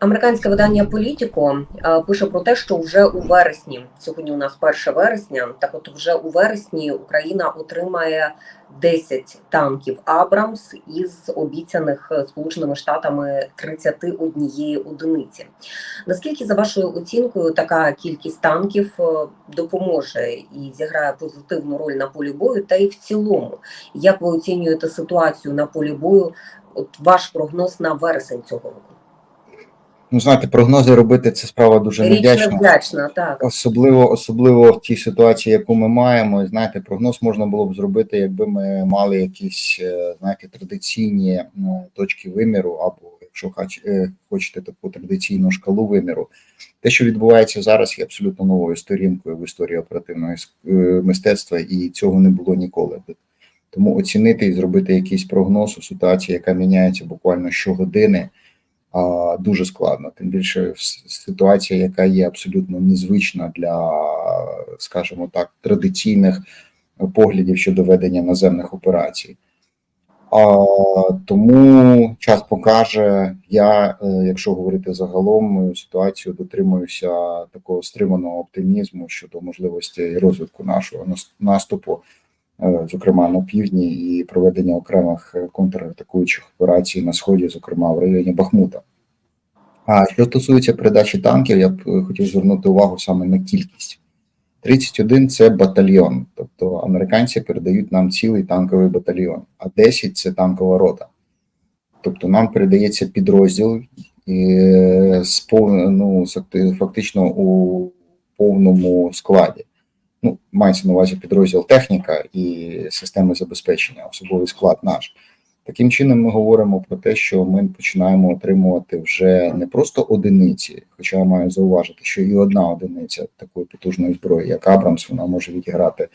Американське видання Політіко е, пише про те, що вже у вересні, сьогодні у нас 1 вересня. Так, от вже у вересні Україна отримає 10 танків Абрамс із обіцяних Сполученими Штатами 31 одиниці. Наскільки за вашою оцінкою така кількість танків е, допоможе і зіграє позитивну роль на полі бою, та й в цілому, як ви оцінюєте ситуацію на полі бою? От ваш прогноз на вересень цього року? Ну, знаєте, прогнози робити це справа дуже невдячна. невдячна, так. Особливо, особливо в тій ситуації, яку ми маємо. І, Знаєте, прогноз можна було б зробити, якби ми мали якісь, е, знаєте, традиційні ну, точки виміру, або якщо е, хочете таку традиційну шкалу виміру. Те, що відбувається зараз, є абсолютно новою сторінкою в історії оперативного е, мистецтва, і цього не було ніколи. Тому оцінити і зробити якийсь прогноз у ситуації, яка міняється буквально щогодини, дуже складно. Тим більше ситуація, яка є абсолютно незвична для, скажімо так, традиційних поглядів щодо ведення наземних операцій. А, тому час покаже. Я, е, якщо говорити загалом, ситуацію дотримуюся такого стриманого оптимізму щодо можливості розвитку нашого нас- наступу, е, зокрема на півдні, і проведення окремих е, контратакуючих операцій на сході, зокрема в районі Бахмута. А що стосується передачі танків, я б е, хотів звернути увагу саме на кількість. 31 – це батальйон, тобто американці передають нам цілий танковий батальйон, а 10 – це танкова рота. Тобто нам передається підрозділ і ну, фактично у повному складі. Ну, мається на увазі підрозділ техніка і системи забезпечення, особовий склад наш. Таким чином, ми говоримо про те, що ми починаємо отримувати вже не просто одиниці, хоча я маю зауважити, що і одна одиниця такої потужної зброї, як Абрамс, вона може відіграти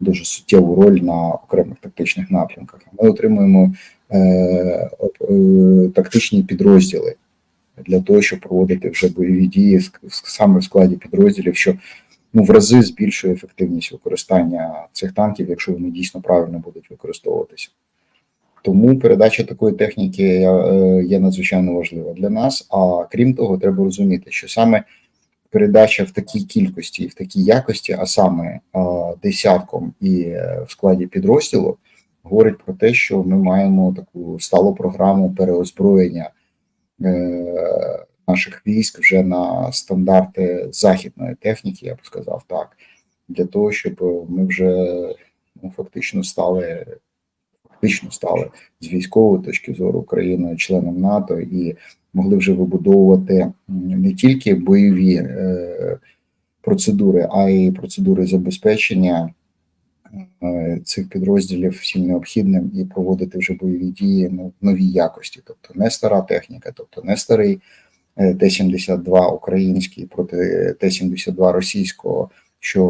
дуже суттєву роль на окремих тактичних напрямках. Ми отримуємо е, е, тактичні підрозділи для того, щоб проводити вже бойові дії саме в складі підрозділів, що ну, в рази збільшує ефективність використання цих танків, якщо вони дійсно правильно будуть використовуватися. Тому передача такої техніки е, є надзвичайно важлива для нас. А крім того, треба розуміти, що саме передача в такій кількості і в такій якості, а саме е, десятком і е, в складі підрозділу, говорить про те, що ми маємо таку сталу програму переозброєння наших військ вже на стандарти західної техніки, я б сказав так, для того, щоб ми вже ну, фактично стали фактично стали з військової точки зору Україною членом НАТО і могли вже вибудовувати не тільки бойові е, процедури, а й процедури забезпечення е, цих підрозділів всім необхідним і проводити вже бойові дії ну, в новій якості, тобто не стара техніка, тобто не старий е, Т-72 український проти Т-72 російського, що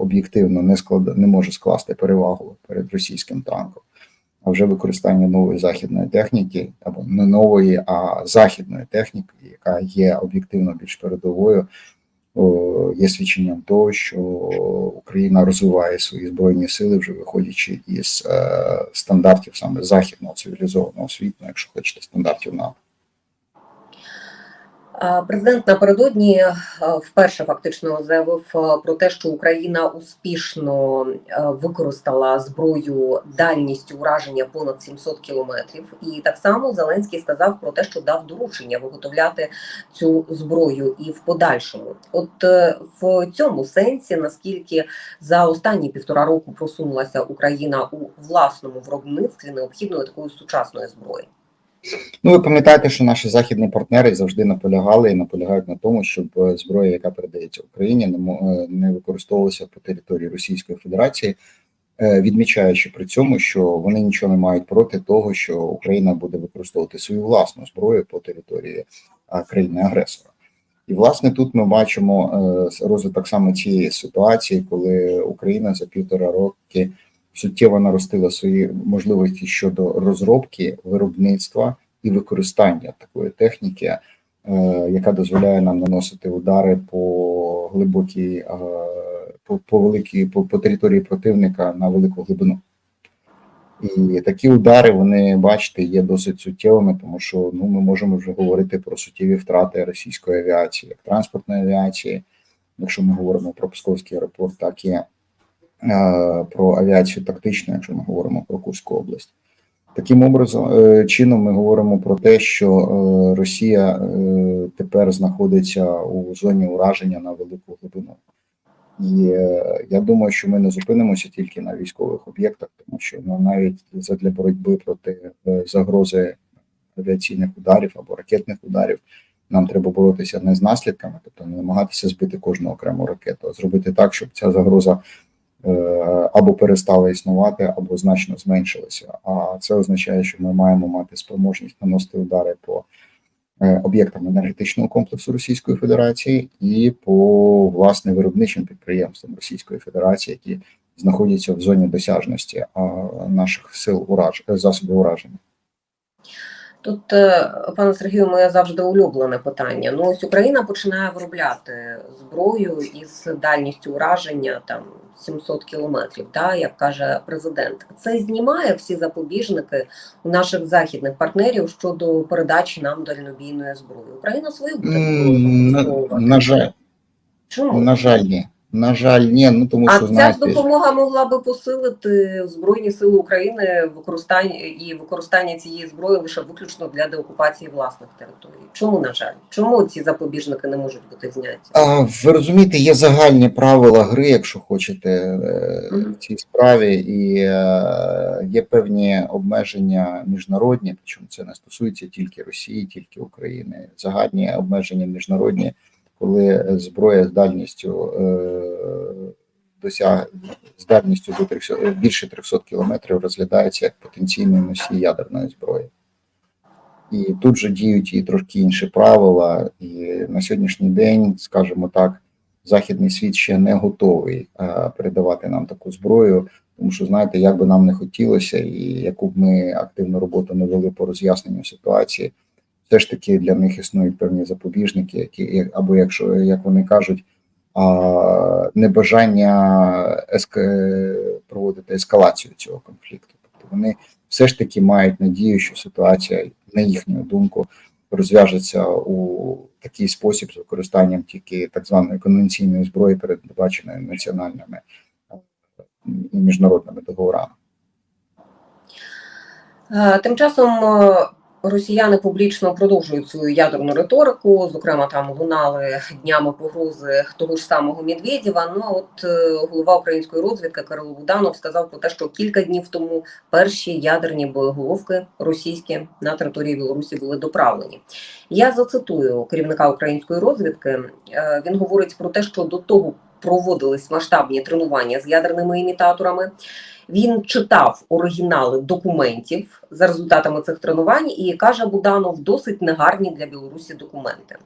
об'єктивно не склад... не може скласти перевагу перед російським танком а вже використання нової західної техніки, або не нової, а західної техніки, яка є об'єктивно більш передовою, є свідченням того, що Україна розвиває свої збройні сили, вже виходячи із е, стандартів саме західного цивілізованого світу, якщо хочете, стандартів НАТО. Президент напередодні е, вперше фактично заявив е, про те, що Україна успішно е, використала зброю дальністю ураження понад 700 кілометрів. І так само Зеленський сказав про те, що дав доручення виготовляти цю зброю і в подальшому. От в цьому сенсі, наскільки за останні півтора року просунулася Україна у власному виробництві необхідної такої сучасної зброї. Ну, ви пам'ятаєте, що наші західні партнери завжди наполягали і наполягають на тому, щоб е, зброя, яка передається Україні, е, не використовувалася по території Російської Федерації, е, відмічаючи при цьому, що вони нічого не мають проти того, що Україна буде використовувати свою власну зброю по території країни-агресора. І власне тут ми бачимо розвиток саме цієї ситуації, коли Україна за півтора роки суттєво наростила свої можливості щодо розробки, виробництва і використання такої техніки, е, яка дозволяє нам наносити удари по глибокій, е, по, по великій, по, по території противника на велику глибину. І такі удари, вони бачите, є досить суттєвими, тому що ну ми можемо вже говорити про суттєві втрати російської авіації, як транспортної авіації, якщо ми говоримо про Псковський аеропорт, так і про авіацію тактичну, якщо ми говоримо про Курську область. Таким образом, е, чином ми говоримо про те, що е, Росія е, тепер знаходиться у зоні ураження на велику глибину. І е, я думаю, що ми не зупинимося тільки на військових об'єктах, тому що ну, навіть задля боротьби проти е, загрози авіаційних ударів або ракетних ударів нам треба боротися не з наслідками, тобто не намагатися збити кожну окрему ракету, а зробити так, щоб ця загроза е, або перестали існувати, або значно зменшилися. А це означає, що ми маємо мати спроможність наносити удари по е, об'єктам енергетичного комплексу Російської Федерації і по власне виробничим підприємствам Російської Федерації, які знаходяться в зоні досяжності наших сил ураж засобів ураження. Тут, е, пане Сергію, моє завжди улюблене питання. Ну, ось Україна починає виробляти зброю із дальністю ураження там 700 кілометрів, да, як каже президент. Це знімає всі запобіжники у наших західних партнерів щодо передачі нам дальнобійної зброї. Україна свою буде На, на жаль, Чому? на жаль, ні. На жаль, ні. Ну тому А що ця знаєте, допомога могла би посилити Збройні Сили України використання і використання цієї зброї лише виключно для деокупації власних територій. Чому на жаль? Чому ці запобіжники не можуть бути зняті? А, ви розумієте, є загальні правила гри, якщо хочете, е, в цій справі, і е, є певні обмеження міжнародні, причому це не стосується тільки Росії, тільки України. Загальні обмеження міжнародні, коли зброя з дальністю е, досяг з дальністю до 300, е, більше 300 кілометрів розглядається як потенційний носій ядерної зброї. І тут же діють і трошки інші правила. І на сьогоднішній день, скажімо так, західний світ ще не готовий е, передавати нам таку зброю, тому що знаєте, як би нам не хотілося, і яку б ми активну роботу не вели по роз'ясненню ситуації, все ж таки для них існують певні запобіжники, які або якщо як вони кажуть, а, небажання еск... проводити ескалацію цього конфлікту. Тобто вони все ж таки мають надію, що ситуація, на їхню думку, розв'яжеться у такий спосіб з використанням тільки так званої конвенційної зброї, передбаченої національними е, і міжнародними договорами. Е, Тим часом е, росіяни публічно продовжують свою ядерну риторику. Зокрема, там лунали днями погрози того ж самого Медведєва. Ну от е, голова української розвідки Кирило Буданов сказав про те, що кілька днів тому перші ядерні боєголовки російські на території Білорусі були доправлені. Я зацитую керівника української розвідки. Е, Він говорить про те, що до того проводились масштабні тренування з ядерними імітаторами. Він читав оригінали документів за результатами цих тренувань і каже Буданов досить негарні для Білорусі документи.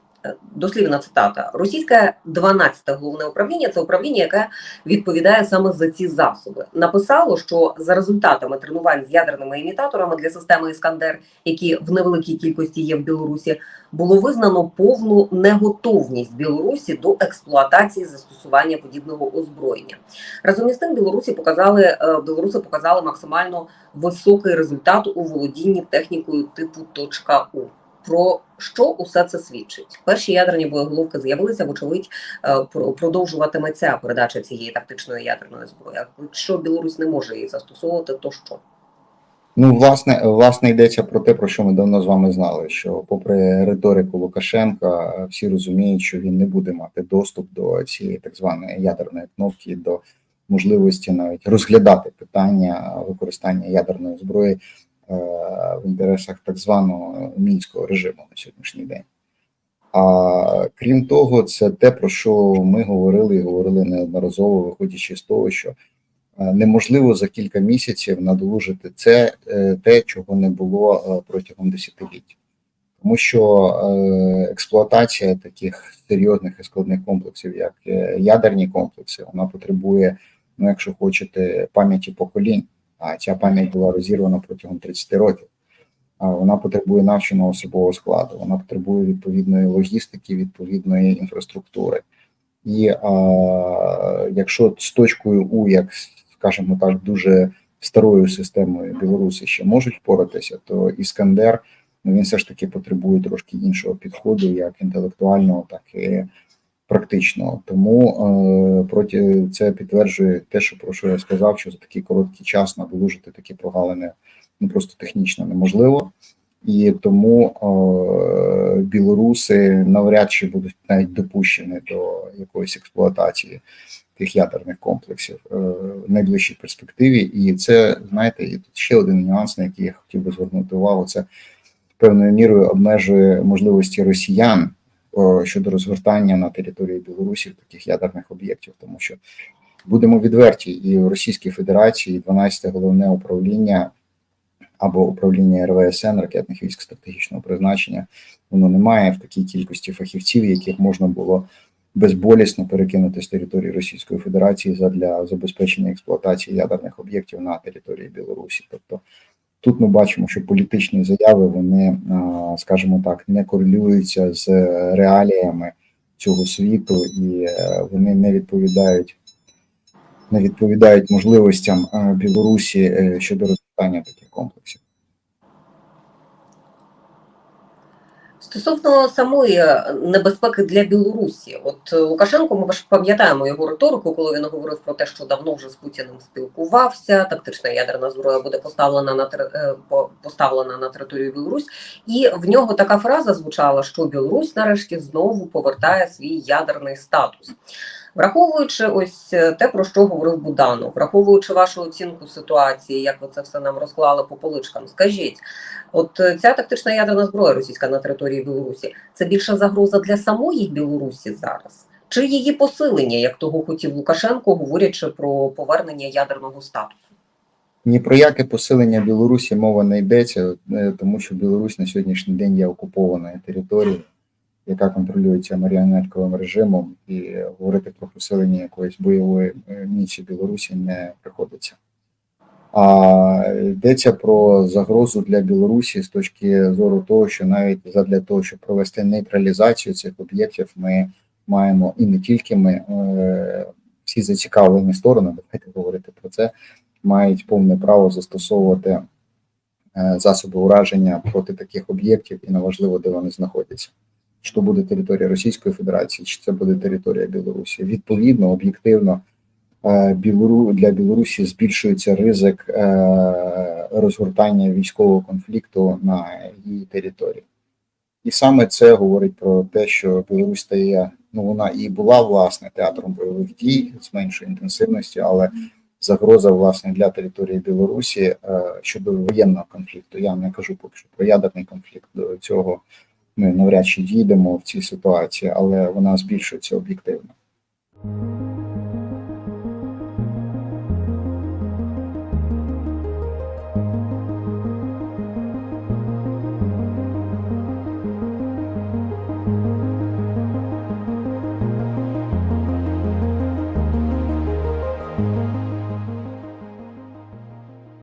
Дослівна цитата: Російське 12-те головне управління це управління, яке відповідає саме за ці засоби. Написало, що за результатами тренувань з ядерними імітаторами для системи Іскандер, які в невеликій кількості є в Білорусі, було визнано повну неготовність Білорусі до експлуатації застосування подібного озброєння. Разом із тим, білорусі показали е, білоруси показали максимально високий результат у володінні технікою типу «точка У». Про що усе це свідчить? Перші ядерні боєголовки з'явилися, вочевидь, е, про- продовжуватиметься передача цієї тактичної ядерної зброї. Якщо Білорусь не може її застосовувати, то що? Ну, власне, власне, йдеться про те, про що ми давно з вами знали. Що, попри риторику Лукашенка, всі розуміють, що він не буде мати доступ до цієї так званої ядерної кнопки, до можливості навіть розглядати питання використання ядерної зброї в інтересах так званого мінського режиму на сьогоднішній день. А крім того, це те, про що ми говорили і говорили неодноразово, виходячи з того, що е, неможливо за кілька місяців надолужити це е, те, чого не було е, протягом десятиліть. Тому що е, експлуатація таких серйозних і складних комплексів, як е, ядерні комплекси, вона потребує, ну якщо хочете, пам'яті поколінь. А ця пам'ять була розірвана протягом 30 років. Вона потребує навченого особового складу, вона потребує відповідної логістики, відповідної інфраструктури. І а, якщо з точкою У, як скажімо так, дуже старою системою білоруси ще можуть впоратися, то Іскандер ну, він все ж таки потребує трошки іншого підходу, як інтелектуального, так і практичного. Тому е, проти це підтверджує те, що про що я сказав, що за такий короткий час надолужити такі прогалини ну просто технічно неможливо. І тому е, білоруси навряд чи будуть навіть допущені до якоїсь експлуатації тих ядерних комплексів е, в найближчій перспективі. І це знаєте, і тут ще один нюанс, на який я хотів би звернути увагу. Це певною мірою обмежує можливості росіян щодо розгортання на території Білорусі таких ядерних об'єктів, тому що будемо відверті, і в Російській Федерації 12 головне управління або управління РВСН ракетних військ стратегічного призначення, воно не має в такій кількості фахівців, яких можна було безболісно перекинути з території Російської Федерації задля забезпечення експлуатації ядерних об'єктів на території Білорусі. Тобто тут ми бачимо, що політичні заяви вони, скажімо так, не корелюються з реаліями цього світу, і е, вони не відповідають. Не відповідають можливостям е, Білорусі е, щодо розвитання таких комплексів. Стосовно самої небезпеки для Білорусі, от е, Лукашенко, ми ж пам'ятаємо його риторику, коли він говорив про те, що давно вже з Путіним спілкувався. Тактична ядерна зброя буде поставлена на е, поставлена на територію Білорусь, і в нього така фраза звучала, що Білорусь нарешті знову повертає свій ядерний статус. Враховуючи ось е, те, про що говорив Буданов, враховуючи вашу оцінку ситуації, як ви це все нам розклали по поличкам, скажіть, от е, ця тактична ядерна зброя російська на території Білорусі це більша загроза для самої Білорусі зараз, чи її посилення, як того хотів Лукашенко, говорячи про повернення ядерного статусу? Ні про яке посилення Білорусі мова не йдеться, е, тому що Білорусь на сьогоднішній день є окупованою територією, яка контролюється маріонетковим режимом, і говорити про посилення якоїсь бойової е, місії Білорусі не приходиться. А йдеться про загрозу для Білорусі з точки зору того, що навіть задля того, щоб провести нейтралізацію цих об'єктів, ми маємо і не тільки ми, е, всі зацікавлені сторони, давайте говорити про це, мають повне право застосовувати е, засоби ураження проти таких об'єктів, і неважливо, де вони знаходяться. Чи то буде територія Російської Федерації, чи це буде територія Білорусі. Відповідно, об'єктивно е, для Білорусі збільшується ризик е, розгортання військового конфлікту на її території. І саме це говорить про те, що Білорусь стає, ну вона і була власне театром бойових дій з меншою інтенсивністю, але загроза власне для території Білорусі е, щодо воєнного конфлікту. Я не кажу поки що про ядерний конфлікт. До цього ми навряд чи дійдемо в цій ситуації, але вона збільшується об'єктивно.